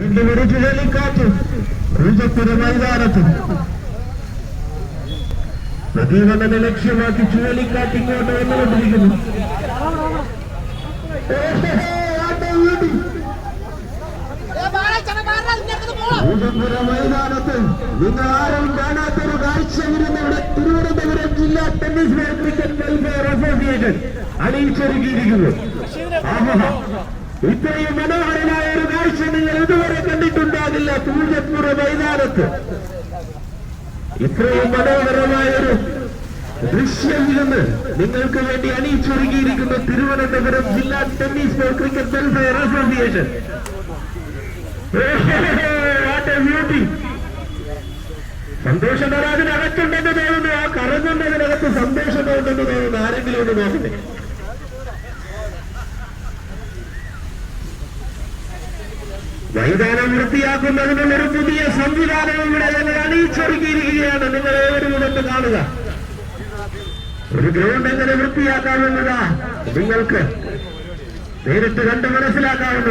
ഒരു ചുഴലിക്കാറ്റ് പൂജപ്പുര മൈതാനത്ത് പ്രദീപനെ ലക്ഷ്യമാക്കി ചുഴലിക്കാറ്റ് ഇങ്ങോട്ട് വന്നുകൊണ്ടിരിക്കുന്നു. പൂജപ്പുര മൈതാനത്ത് നിങ്ങൾ ആരും കാണാത്തൊരു കാഴ്ച വരുന്നവിടെ തിരുവനന്തപുരം ജില്ലാ ടെന്നീസ് ക്രിക്കറ്റ് വെൽഫെയർ അസോസിയേഷൻ അണിയിച്ചൊരുക്കിയിരിക്കുന്നു. ഇത്രയും മനോഹരമായ ഒരു കാഴ്ച നിങ്ങൾ ഇതുവരെ കണ്ടിട്ടുണ്ടാകില്ല പൂജപ്പുര മൈതാനത്ത് ഇത്രയും മനോഹരമായ ഒരു ദൃശ്യം ഇരുന്ന് നിങ്ങൾക്ക് വേണ്ടി അണിയിച്ചൊരുക്കിയിരിക്കുന്ന തിരുവനന്തപുരം ജില്ലാ tennis ball cricket welfare association. സന്തോഷം സന്തോഷനരാജിനകത്തുണ്ടെന്ന് തോന്നുന്നു. ആ കറങ്ങുന്നതിനകത്ത് സന്തോഷമുണ്ടെന്ന് തോന്നുന്നു. ആരെങ്കിലും ഒന്ന് നോക്കട്ടെ. മൈതാനം വൃത്തിയാക്കുന്നതിനുള്ള ഒരു പുതിയ സംവിധാനം ഇവിടെ ഞങ്ങൾ അണിയിച്ചൊരുക്കിയിരിക്കുകയാണ്. നിങ്ങൾ ഏവരും ഇതൊന്ന് കാണുക. ഒരു ഗ്രൗണ്ട് എങ്ങനെ വൃത്തിയാക്കാവുന്നതാ? നിങ്ങൾക്ക് നേരിട്ട് കണ്ട് മനസ്സിലാക്കാവുന്നതാണ്